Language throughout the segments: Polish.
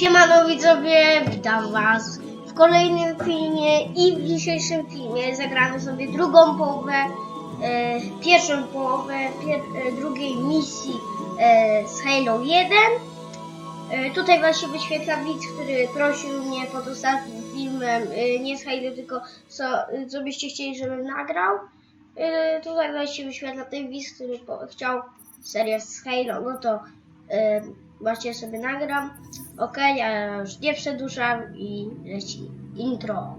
Siemano widzowie, witam was w kolejnym filmie i w dzisiejszym filmie zagramy sobie drugą połowę, e, pierwszą połowę pier, e, drugiej misji e, z Halo 1. E, tutaj właśnie wyświetla widz, który prosił mnie pod ostatnim filmem, e, nie z Halo, tylko co, co byście chcieli, żebym nagrał. E, tutaj właśnie wyświetla ten widz, który po, chciał serię z Halo, no to e, właśnie sobie nagram. Ok, ja już nie przedłużam i leci intro.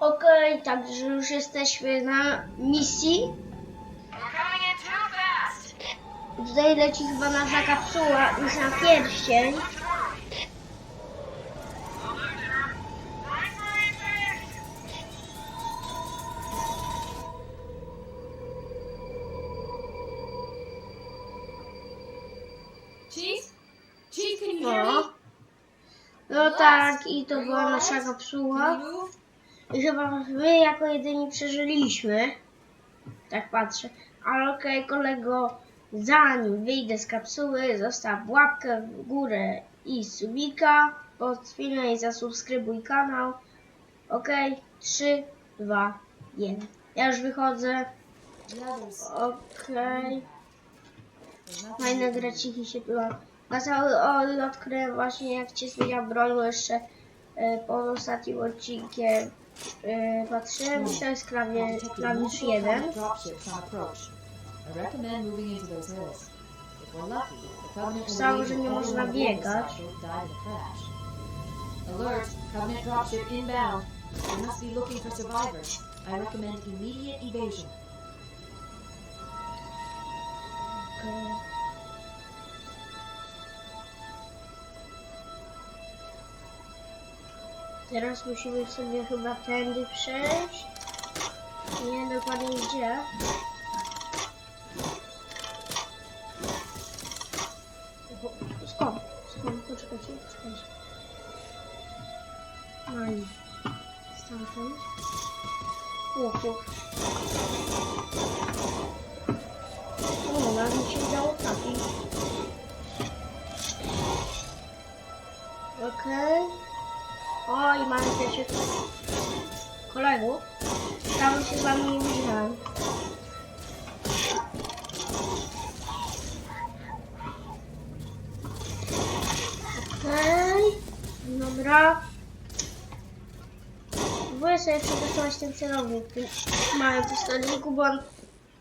Ok, także już jesteśmy na misji. Tutaj leci chyba nasza kapsuła już na pierścień. Chief, can you hear me? O. No tak, i to była nasza kapsuła. I chyba my jako jedyni przeżyliśmy. Tak patrzę. Ale okej, kolego, zanim wyjdę z kapsuły, zostaw łapkę w górę i subika pod filmem i zasubskrybuj kanał. Okej, 3, 2, 1. Ja już wychodzę. Okej. Nothing Fajne graciki się tu Na cały o, odkryłem właśnie jak cię zmienia broń, bo jeszcze e, po ostatnim odcinkiem e, patrzyłem to jest klawisz multiple 1. Covenant dropships on approach. I recommend moving into those hills. If we're lucky, the Covenant will Myślałem, believe że nie można biegać. A. Alert! Covenant dropship inbound. They must be looking for survivors. I recommend immediate evasion. Teraz musimy sobie chyba tędy przejść. Nie dokładnie gdzie. Skąd? Skąd? Poczekajcie, poczekajcie. No i stamtąd. O. O, nawet mi się udało trafić. Okej. O, i mamy pierwszych kolegów. Tam się z wami nie widziałem. Okej. Dobra. Próbuję sobie przetestować ten celownik w tym małym pistolniku, bo on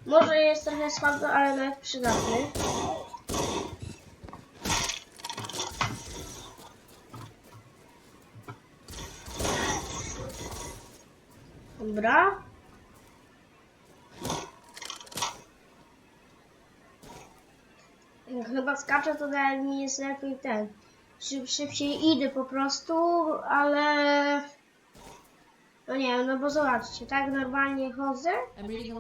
może jest trochę słaby, ale nawet przydatny. Dobra. Chyba skaczę, to nawet mi jest lepiej ten. Szyb, szybciej idę po prostu, ale... No nie no bo zobaczcie, tak normalnie chodzę,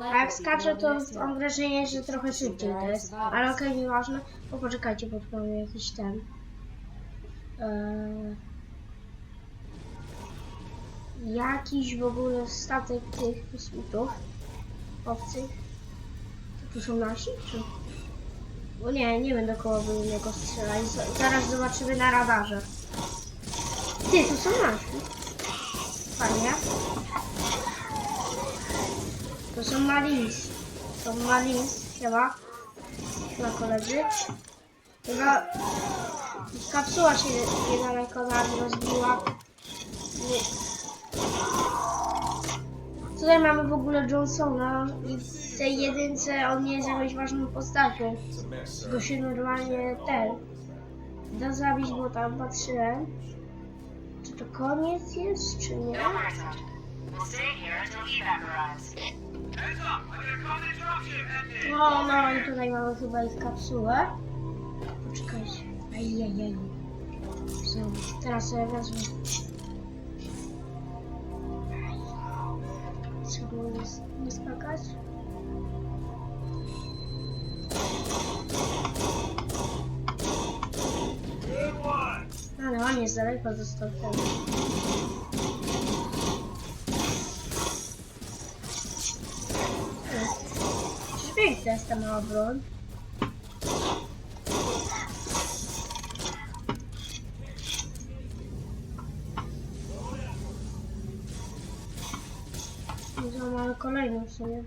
a jak skaczę, to mam wrażenie, że trochę szybciej to jest. Ale okej, nieważne. Bo poczekajcie, mamy jakiś ten... Eee... Jakiś w ogóle statek tych kosmitów obcych. To tu są nasi, czy... Bo nie, nie będę koło innego strzelać. Zaraz zobaczymy na radarze. Ty, tu są nasi. Fajnie. To są Marines. To Marines, chyba. Chyba koledzy. Chyba kapsuła się niedaleko nas rozbiła. Nie. Tutaj mamy w ogóle Johnsona i w tej jedynce on nie jest jakąś ważną postacią. Go się normalnie ten da zabić, bo tam patrzyłem. Czy to koniec jest, czy nie? No. No, i tutaj mamy chyba ich kapsułę. Poczekajcie. Ajajaj. Teraz sobie wezmę. nie skakać. Ale on jest daleko został tego. Czy piękna jest ta mała broń? Sumie,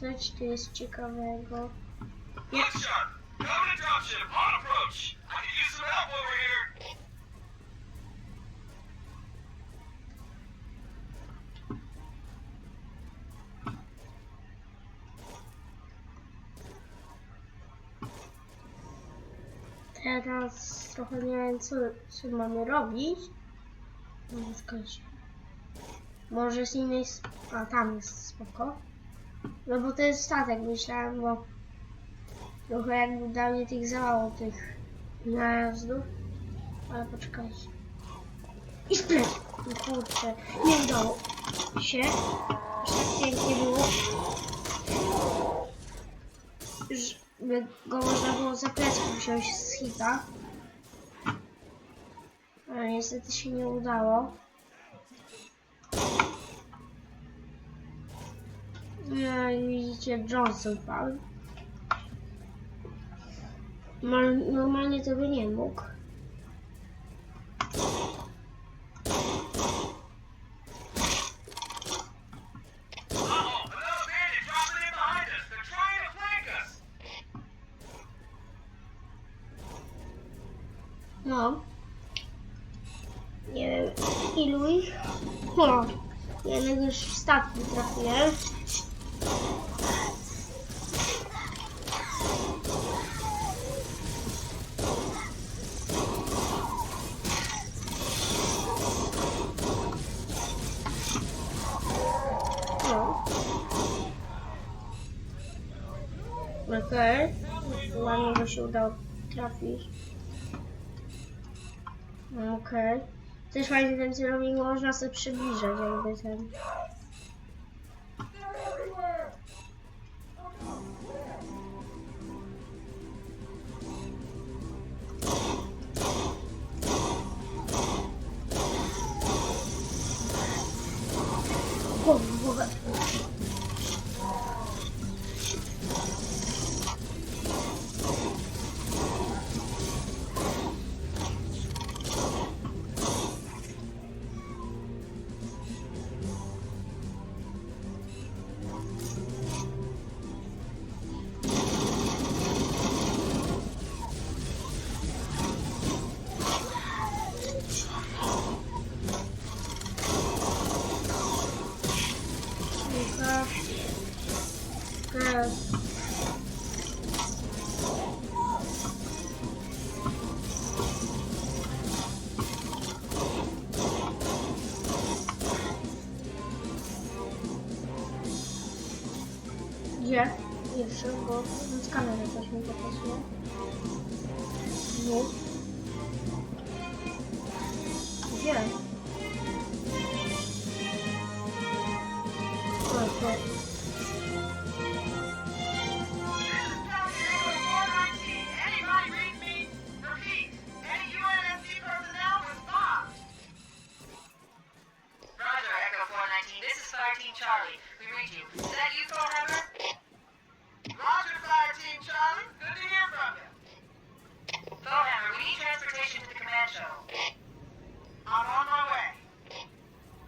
coś tu jest ciekawego. Teraz trochę nie wiem, co, co mamy robić. No, czekajcie. Może z innej... A, tam jest spoko. No bo to jest statek, myślałem, bo... Trochę jakby dla mnie tych za mało tych najazdów. Ale poczekajcie. I splet! No kurczę, nie udało się. Aż tak pięknie było. Żeby go można było za plecki wziąć z hita. Ale niestety się nie udało. I widzicie, Johnson padł. Mal- Normalnie to by nie mógł. No. Nie wiem ilu ich. No. Jednego już w statku trafiłem. No. Okej. Ładnie go się udało trafić. Okej. Też fajnie ten celownik można sobie przybliżać jakby ten.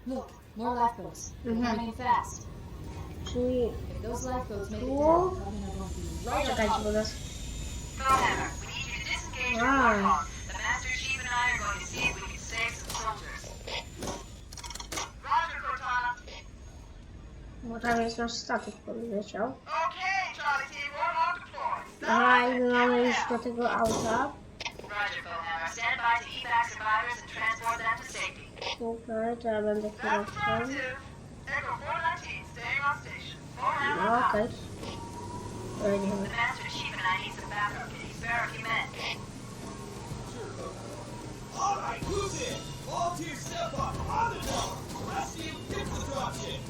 Look, more lifeboats. They're Mhm. coming fast. Czyli If those lifeboats make it Cool. down, Covenant are going to be right on czekajcie, top. bo nas Thorhammer, we need you to disengage from Wow. The Master Chief and I are going to see if we can save some soldiers. Roger, Cortana. Bo tam jest nasz statek poleciał. Okay, Charlie Team, Warhawk deployed. Aha, i mamy już do tego auta. Roger, Bowhammer. Stand by to evac survivors and transport them to safety. Super, to ja będę That's kierowcą. affirmative. Echo 419, staying on station. Out. okej. Pojedziemy. The Master Chief and I need some backup. Can you spare a few men? All right, who's in? All teams step up. On the door. Rescue, get the dropship.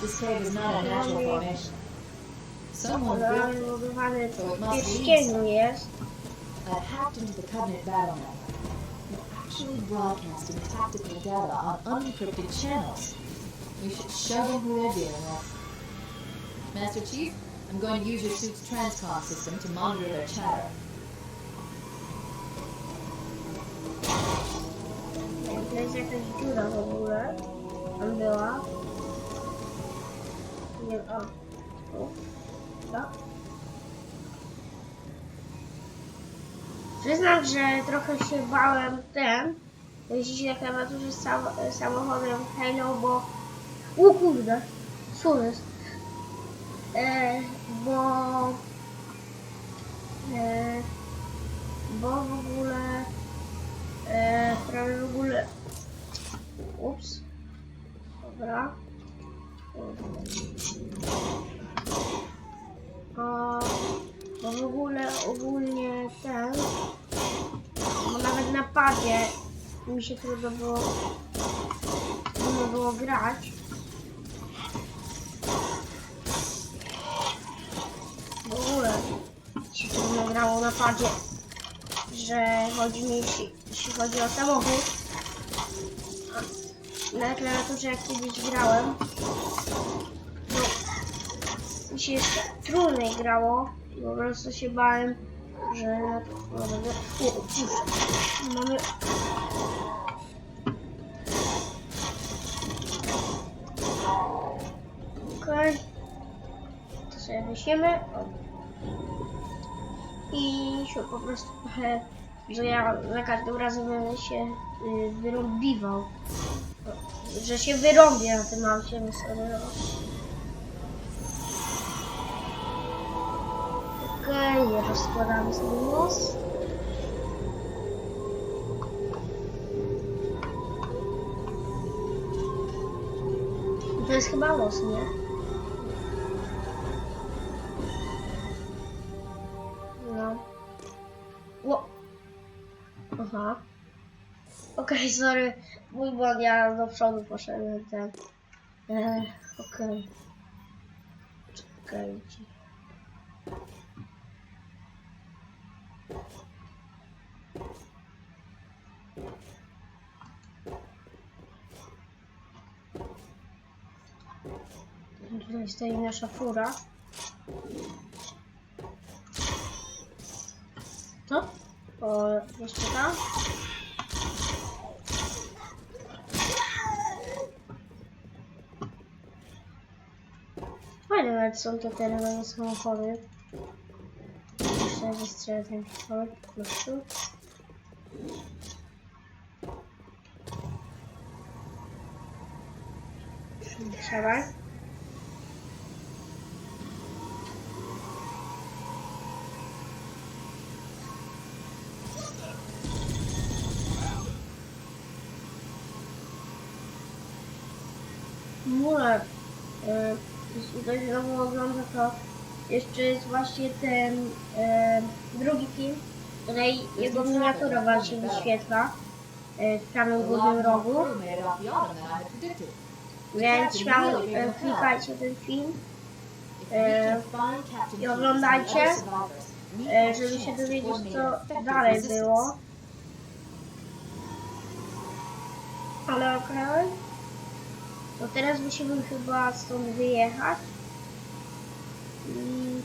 This cave is not a natural formation. Someone built it. So it must be pierścieniu jest. I've hacked into the Covenant battle network. Actually broadcasting tactical data on unencrypted channels. We should show them who they're dealing with. Master Chief, I'm going to use your suit's transcom system to monitor their chatter. Tak. Przyznam, że trochę się bałem ten. Jeździć na klawiaturze sam, samochodem Halo, bo... O kurde! Co jest? E, bo... E, bo w ogóle... E, prawie w ogóle. Ups. Dobra. Na padzie mi się trudno było. Trudno było grać. W ogóle się trudno grało na padzie że chodzi mi, jeśli, jeśli chodzi o samochód. Na klawiaturze jak kiedyś grałem, no, mi się jeszcze trudniej grało po prostu się bałem, że będę... O, kurczę, mamy... Okej. To sobie wysiemy. I się po prostu trochę, że ja za każdym razem będę się y, wyrąbiwał. Że się wyrąbię na tym aucie, no Okej, rozkładamy sobie nos. To jest chyba los, nie? No. Ło. Aha. Okej, sorry. Mój błąd, ja do przodu poszedłem ten. E, Okej. Czekajcie. Tutaj stoi nasza fura. Co? O, jeszcze tam? Fajne nawet są te terenowe samochody. Jeszcze wystrzelę ten pistolet po prostu. Siadaj. Ktoś znowu ogląda, to jeszcze jest właśnie ten e, drugi film, której jego miniatura się wyświetla e, w prawym górnym rogu, więc śmiało e, klikajcie ten film, E, i oglądajcie, e, żeby się dowiedzieć, co dalej było. Ale okej. To teraz musimy chyba stąd wyjechać. I...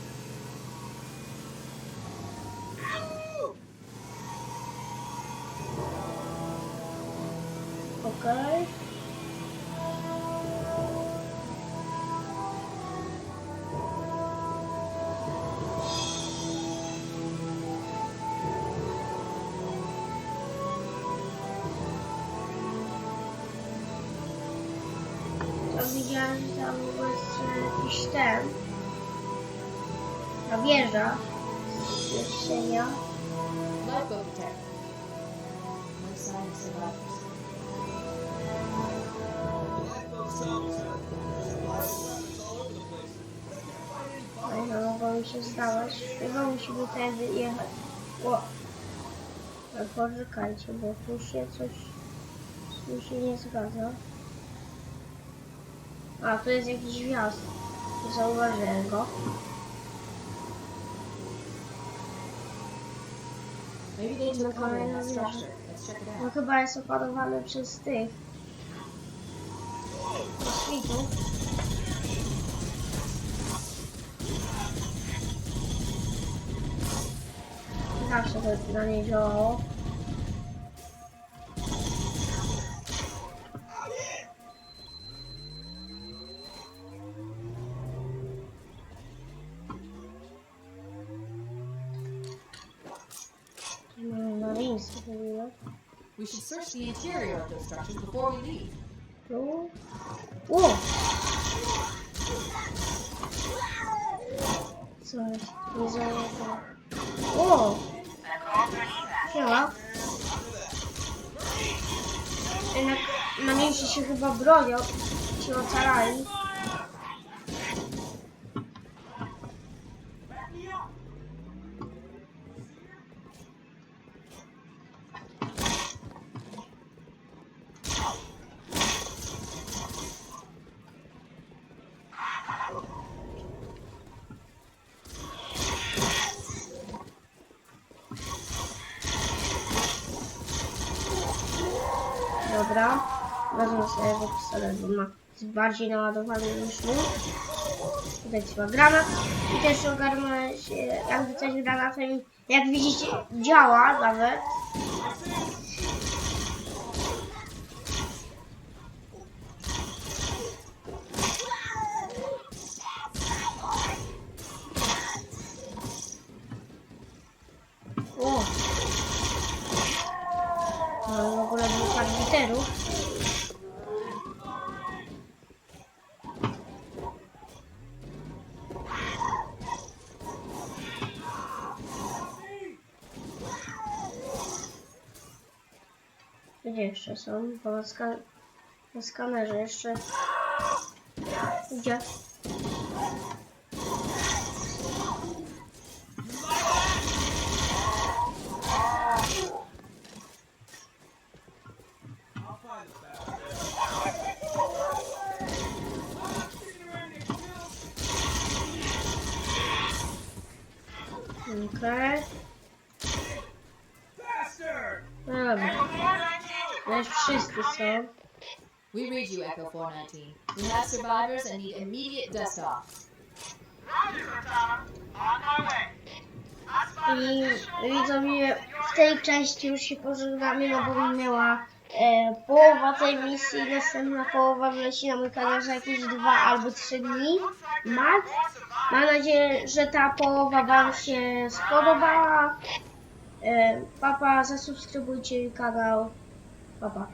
Okej. To widziałem, że tam Ta wieża. Pierścienia. Lifeboat detected. No sign of survivors. Lifeboat salvage center. There's fireworks all over the place. We can't find any No, no, mogło mi się zdawać. Chyba musimy tędy jechać. O! No, poczekajcie, bo tu się coś... Tu się nie zgadza. A, tu jest jakiś wjazd. Zauważyłem go. Let's check it No chyba jest opanowany przez tych. Kosmitów. Zawsze to na nie działało. We should search the interior of those structures before we leave. Tu. O! Coś nie załapał. O! Siema. Jednak na mieście się chyba bronią. Się ocalali. Dobra. Wezmę sobie jego pistolet, bo ma jest bardziej naładowany niż mój. Tutaj trzeba granat. I też ogarnę się, jakby coś granatem, jak widzicie, działa nawet. O! Mamy w ogóle dwóch arbiterów. Gdzie jeszcze są? Bo na, ska na skanerze jeszcze. Gdzie? Faster! Dobra. Już wszyscy są. We read you, Echo 419. We have survivors and need immediate dust off. Roger, Cortana. On my way. I spotted I widzowie, w tej części już się pożegnamy, no bo minęła e, połowa tej misji, następna połowa wleci na mój kanał za jakieś dwa albo trzy dni, max. Mam nadzieję, że ta połowa Wam się spodobała. E, papa, zasubskrybujcie kanał. Papa.